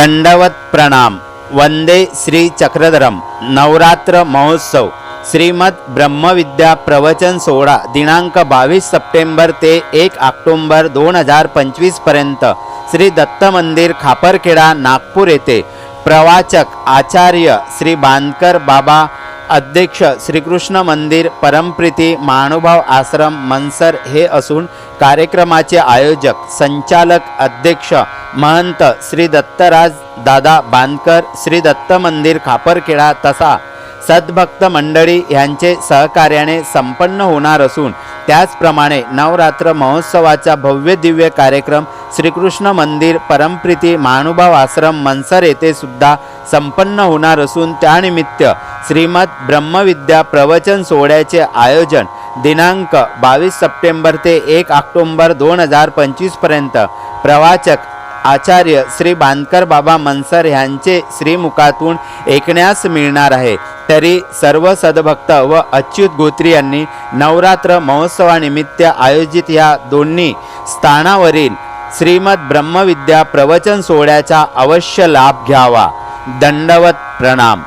दंडवत प्रणाम. वंदे श्री चक्रधरम. नवरात्र महोत्सव. श्रीमद ब्रह्मविद्या प्रवचन सोहळा दिनांक बावीस सप्टेंबर ते एक ऑक्टोंबर दोन हजार पंचवीसपर्यंत श्री दत्त मंदिर खापरखेडा नागपूर येथे. प्रवाचक आचार्य श्री बांदकर बाबा अध्यक्ष श्रीकृष्ण मंदिर परमप्रीती महानुभाव आश्रम मनसर हे असून कार्यक्रमाचे आयोजक संचालक अध्यक्ष महंत श्री दत्तराज दादा बांदकर श्री दत्त मंदिर खापरखेडा तसा सद्भक्त मंडळी यांचे सहकार्याने संपन्न होणार असून त्याचप्रमाणे नवरात्र महोत्सवाचा भव्य दिव्य कार्यक्रम श्रीकृष्ण मंदिर परमप्रीती महानुभाव आश्रम मनसर येथे सुद्धा संपन्न होणार असून त्यानिमित्त श्रीमद ब्रह्मविद्या प्रवचन सोहळ्याचे आयोजन दिनांक बावीस सप्टेंबर ते एक ऑक्टोंबर दोन हजार पंचवीसपर्यंत प्रवाचक आचार्य श्री बांदकर बाबा मनसर यांचे श्रीमुखातून ऐकण्यास मिळणार आहे. तरी सर्व सद्भक्त व अच्युत गोत्री यांनी नवरात्र महोत्सवानिमित्त आयोजित या दोन्ही स्थानावरील श्रीमद ब्रह्मविद्या प्रवचन सोहळ्याचा अवश्य लाभ घ्यावा. दंडवत प्रणाम.